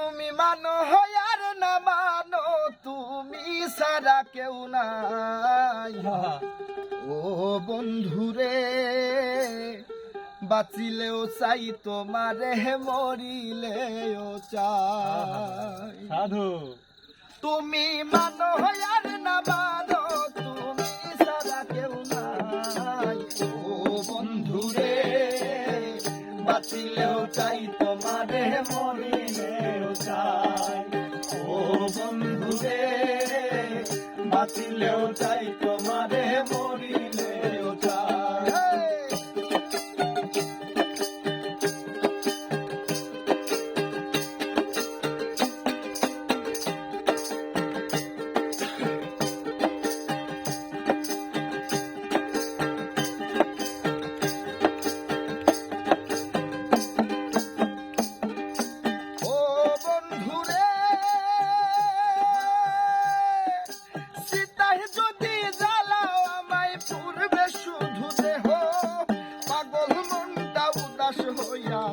তুমি মানো আর না মানো তুমি সারা কেউ নাই। ও বন্ধুরে বাঁচিলেও চাই তোমারে মরিলেও চাই। সাধু। তুমি মানো আর না বাঁচিলেও চাই তোমারে মরিলেও চাই। ও বন্ধু রে বাঁচিলেও চাই তোমারে মরিলে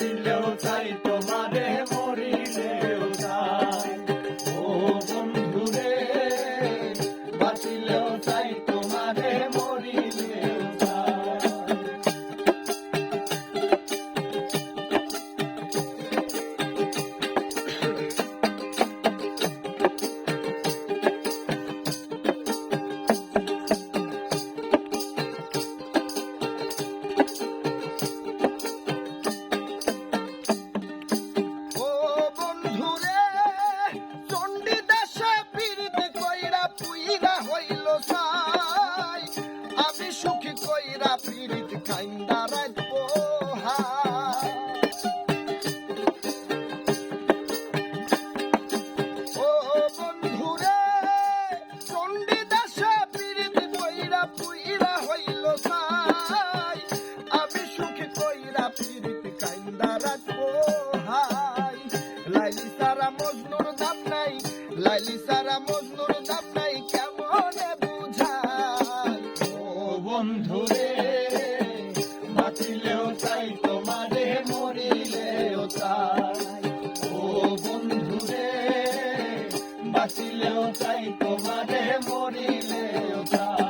ছিল চাই তোমারে It is the kind of red. বাঁচিলেও চাই তোমারে মরিলেও চাই।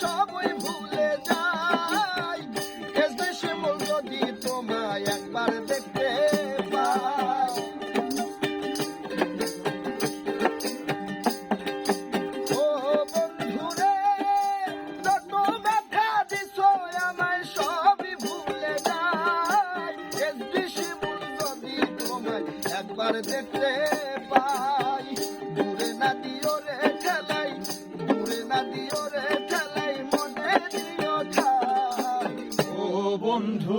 সবই ভুলে যা একবার দেখতে পাই। দূরে না দিও রে খেলাই দূরে না দিও রে খেলাই মনে দিও খাই ও বন্ধু